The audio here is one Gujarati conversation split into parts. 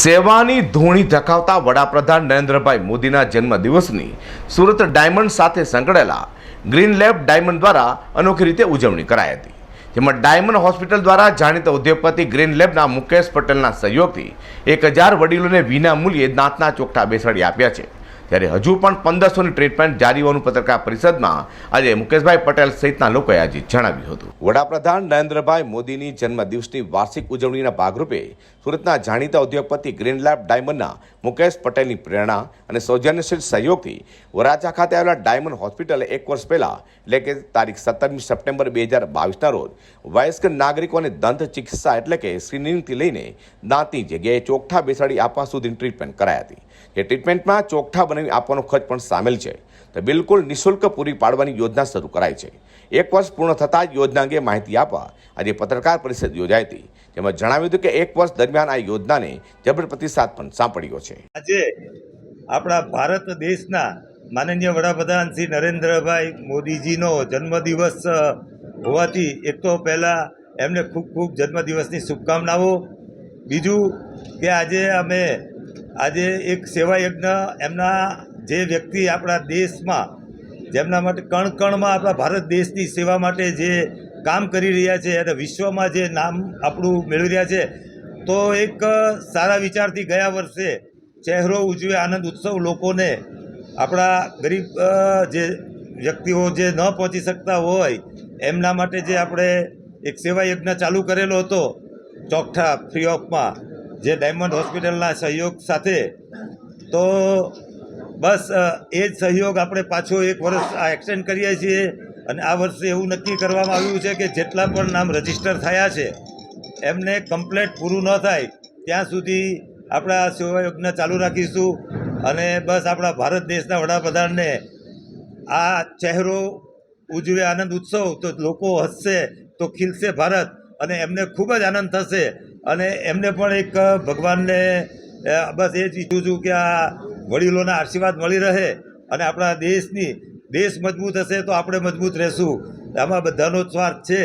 સેવાની ધૂણી ધકાવતા વડાપ્રધાન નરેન્દ્રભાઈ મોદીના જન્મદિવસની સુરત ડાયમંડ સાથે સંકળાયેલા ગ્રીન લેબ ડાયમંડ દ્વારા અનોખી રીતે ઉજવણી કરાઈ હતી. જેમાં ડાયમંડ હોસ્પિટલ દ્વારા જાણીતા ઉદ્યોગપતિ ગ્રીન લેબના મુકેશ પટેલના સહયોગથી એક હજાર વડીલોને વિના મૂલ્યે દાંતના ચોકઠા બેસાડી આપ્યા છે. ત્યારે હજુ પણ પંદરસોની ટ્રીટમેન્ટ જારી હોવાનું પત્રકાર પરિષદમાં આજે મુકેશભાઈ પટેલ સહિતના લોકોએ આજે જણાવ્યું હતું. વડાપ્રધાન નરેન્દ્રભાઈ મોદીની જન્મદિવસની વાર્ષિક ઉજવણીના ભાગરૂપે સુરતના જાણીતા ઉદ્યોગપતિ ગ્રીન લેબ ડાયમંડના મુકેશ પટેલની પ્રેરણા અને સૌજન્યશીલ સહયોગથી વરાછા ખાતે આવેલા ડાયમંડ હોસ્પિટલે એક વર્ષ પહેલાં, એટલે કે તારીખ સત્તરમી સપ્ટેમ્બર બે હજાર બાવીસના રોજ, વયસ્ક નાગરિકોને દંત ચિકિત્સા એટલે કે સ્ક્રીનિંગથી લઈને દાંતની જગ્યાએ ચોકઠા બેસાડી આપવા સુધીની ટ્રીટમેન્ટ કરાઈ હતી. જે ટ્રીટમેન્ટમાં ચોકઠા બનાવી આપવાનો ખર્ચ પણ સામેલ છે. તો બિલકુલ નિઃશુલ્ક પૂરી પાડવાની યોજના શરૂ કરાઈ છે. એક વર્ષ પૂર્ણ થતાં જ યોજના અંગે માહિતી આપવા આજે પત્રકાર પરિષદ યોજાઈ હતી. જેમાં જણાવ્યું હતું કે એક વર્ષ દરમિયાન આ યોજનાને જબર પ્રતિસાદ પણ સાંપડ્યો છે. આજે આપણા ભારત દેશના માનનીય વડાપ્રધાન શ્રી નરેન્દ્રભાઈ મોદીજીનો જન્મદિવસ હોવાથી એક તો પહેલાં એમને ખૂબ ખૂબ જન્મદિવસની શુભકામનાઓ. બીજું કે આજે અમે આજે એક સેવા યજ્ઞ એમના જે વ્યક્તિ આપણા દેશમાં, જેમના માટે કણ કણમાં આપણા ભારત દેશની સેવા માટે જે કામ કરી રહ્યા છે અને વિશ્વમાં જે નામ આપણું મેળવી રહ્યા છે, તો એક સારા વિચારથી ગયા વર્ષે ચહેરો ઉજવે આનંદ ઉત્સવ લોકોને. આપણા ગરીબ જે વ્યક્તિઓ જે ન પહોંચી શકતા હોય, એમના માટે જે આપણે એક સેવા યજ્ઞ ચાલુ કરેલો હતો ચોકઠા ફ્રી ઓફમાં જે ડાયમંડ હોસ્પિટલના સહયોગ સાથે, તો બસ એ જ સહયોગ આપણે પાછો એક વર્ષ આ એક્સટેન્ડ કરીએ છીએ અને આ વર્ષે એવું નક્કી કરવામાં આવ્યું છે કે જેટલા પણ નામ રજિસ્ટર થયા છે, એમને કમ્પ્લેટ પૂરું ન થાય, ત્યાં સુધી આપણે આ ચાલુ રાખીશું અને બસ આપણા ભારત દેશના વડાપ્રધાનને આ ચહેરો ઉજવે આનંદ ઉત્સવ, તો લોકો હસશે, તો ખીલશે ભારત અને એમને ખૂબ જ આનંદ થશે. અને એમને પણ એક ભગવાનને બસ એ જ ઈચ્છું છું કે આ વડીલોના આશીર્વાદ મળી રહે અને આપણા દેશની, દેશ મજબૂત હશે તો આપણે મજબૂત રહેશું. આમાં બધાનો સ્વાર્થ છે.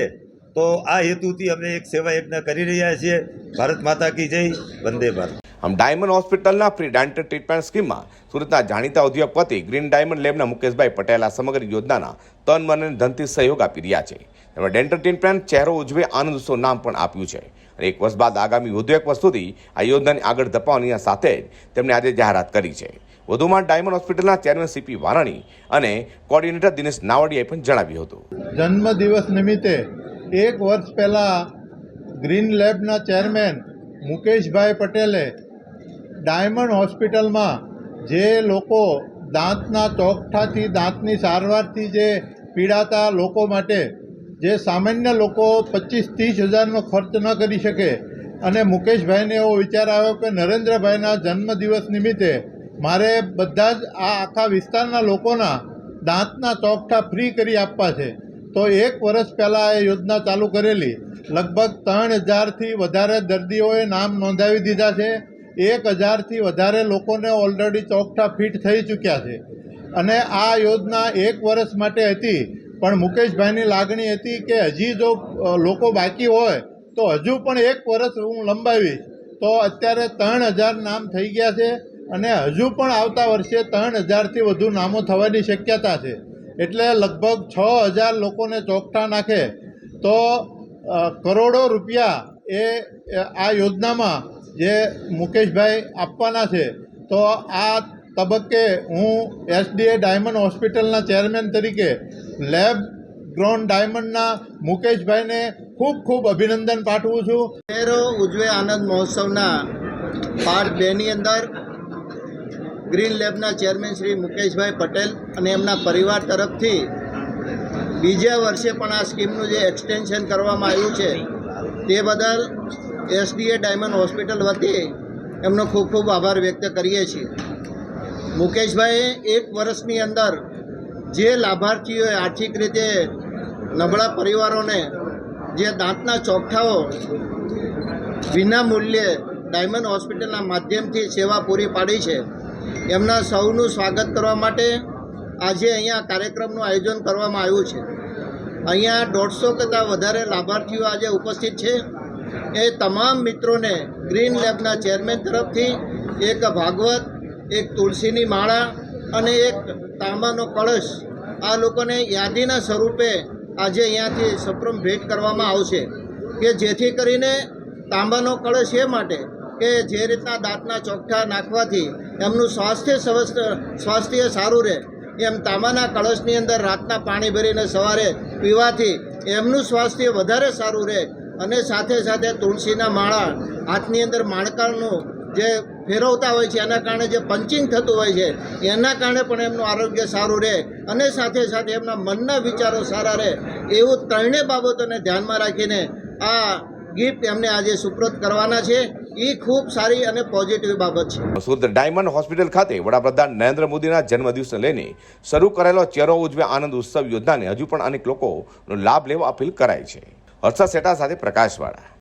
તો આ હેતુથી અમે એક સેવા યજ્ઞ કરી રહ્યા છીએ. ભારત માતા કી જય, વંદે ભારત. આમ ડાયમંડ હોસ્પિટલના ફ્રી ડેન્ટલ ટ્રીટમેન્ટ સ્કીમમાં સુરતના જાણીતા ઉદ્યોગપતિ ગ્રીન ડાયમંડ લેબના મુકેશભાઈ પટેલ આ સમગ્ર યોજનાના તન, મન અને ધનથી સહયોગ આપી રહ્યા છે. તેમણે ડેન્ટલ ટ્રીટમેન્ટ ચહેરો ઉજવે આનંદ ઉત્સવ નામ પણ આપ્યું છે. અને એક વર્ષ બાદ આગામી વધુ એક વર્ષ આ યોજનાને આગળ ધપાવવાની સાથે જ તેમણે આજે જાહેરાત કરી છે. વધુમાં ડાયમંડ હોસ્પિટલના ચેરમેન સીપી વારાણી અને કોર્ડિનેટર દિનેશ નાવડિયાએ પણ જણાવ્યું હતું. જન્મદિવસ નિમિત્તે એક વર્ષ પહેલાં ગ્રીન લેબના ચેરમેન મુકેશભાઈ પટેલે ડાયમંડ હોસ્પિટલમાં જે લોકો દાંતના ચોકઠાથી, દાંતની સારવારથી જે પીડાતા લોકો માટે જે સામાન્ય લોકો પચીસ ત્રીસ હજારનો ખર્ચ ન કરી શકે. અને મુકેશભાઈને એવો વિચાર આવ્યો કે નરેન્દ્રભાઈના જન્મદિવસ નિમિત્તે મારે બધા જ આ આખા વિસ્તારના લોકોના દાંતના ચોકઠા ફ્રી કરી આપવા છે. તો એક વર્ષ પહેલાં એ યોજના ચાલુ કરેલી. લગભગ ત્રણ હજારથી વધારે દર્દીઓએ નામ નોંધાવી દીધા છે. એક હજારથી વધારે લોકોને ઓલરેડી ચોકઠા ફિટ થઈ ચૂક્યા છે. અને આ યોજના એક વર્ષ માટે હતી. પણ મુકેશભાઈની લાગણી હતી કે હજી જો લોકો બાકી હોય, તો હજુ પણ એક વર્ષ હું લંબાવીશ. તો અત્યારે ત્રણ હજાર નામ થઈ ગયા છે અને હજુ પણ આવતા વર્ષે ત્રણ હજારથી વધુ નામો થવાની શક્યતા છે. એટલે લગભગ છ હજાર લોકોને ચોકઠા નાખે. તો કરોડો રૂપિયા એ, આ યોજનામાં જે મુકેશભાઈ આપવાના છે. તો આ તબક્કે હું એસડીએ ડાયમંડ હોસ્પિટલના ચેરમેન તરીકે લેબ ગ્રોન ડાયમંડના મુકેશભાઈને ખૂબ ખૂબ અભિનંદન પાઠવું છું. શહેરો ઉજવે આનંદ મહોત્સવના પાર્ટ બેની અંદર. ગ્રીન લેબના ચેરમેન શ્રી મુકેશભાઈ પટેલ અને એમના પરિવાર તરફથી બીજા વર્ષે પણ આ સ્કીમનું જે એક્સટેન્શન કરવામાં આવ્યું છે, તે બદલ એસડીએ ડાયમંડ હોસ્પિટલ વતી એમનો ખૂબ ખૂબ આભાર વ્યક્ત કરીએ છીએ. મુકેશભાઈએ એક વર્ષની અંદર જે લાભાર્થીઓએ આર્થિક રીતે નબળા પરિવારોને જે દાંતના ચોકઠાઓ વિના મૂલ્યે ડાયમંડ હોસ્પિટલના માધ્યમથી સેવા પૂરી પાડી છે, એમના સૌનું સ્વાગત કરવા માટે આજે અહીંયા કાર્યક્રમનું આયોજન કરવામાં આવ્યું છે. અહીંયા દોઢસો કરતાં વધારે લાભાર્થીઓ આજે ઉપસ્થિત છે. એ તમામ મિત્રોને ગ્રીન લેબના ચેરમેન તરફથી એક ભાગવત, એક તુલસીની માળા અને એક તાંબાનો કળશ આ લોકોને યાદીના સ્વરૂપે આજે અહીંયાથી સપ્રમ ભેટ કરવામાં આવશે કે જેથી કરીને તાંબાનો કળશ એ માટે કે જે રીતના દાંતના ચોખ્ઠા નાખવાથી એમનું સ્વાસ્થ્ય સ્વસ્થ, સ્વાસ્થ્ય સારું રહે, એમ તાંબાના કળશની અંદર રાતના પાણી ભરીને સવારે પીવાથી એમનું સ્વાસ્થ્ય વધારે સારું રહે અને સાથે સાથે તુલસીના માળા, હાથની અંદર માણકાનું જે ફેરવતા હોય છે, એના કારણે જે પંચિંગ થતું હોય છે, એના કારણે પણ એમનું આરોગ્ય સારું રહે અને સાથે સાથે એમના મનના વિચારો સારા રહે એવું ત્રણેય બાબતોને ધ્યાનમાં રાખીને આ ગિફ્ટ એમને આજે સુપ્રત કરવાના છે. એ ખૂબ સારી અને પોઝિટિવ બાબત છે. સુરત ડાયમંડ હોસ્પિટલ ખાતે વડાપ્રધાન નરેન્દ્ર મોદીના જન્મદિવસને લઈને શરૂ કરેલો ચેરો ઉજવે આનંદ ઉત્સવ યોજનાને હજુ પણ અનેક લોકોનો લાભ લેવા અપીલ કરાઈ છે. હર્ષદ સેટા સાથે પ્રકાશવાળા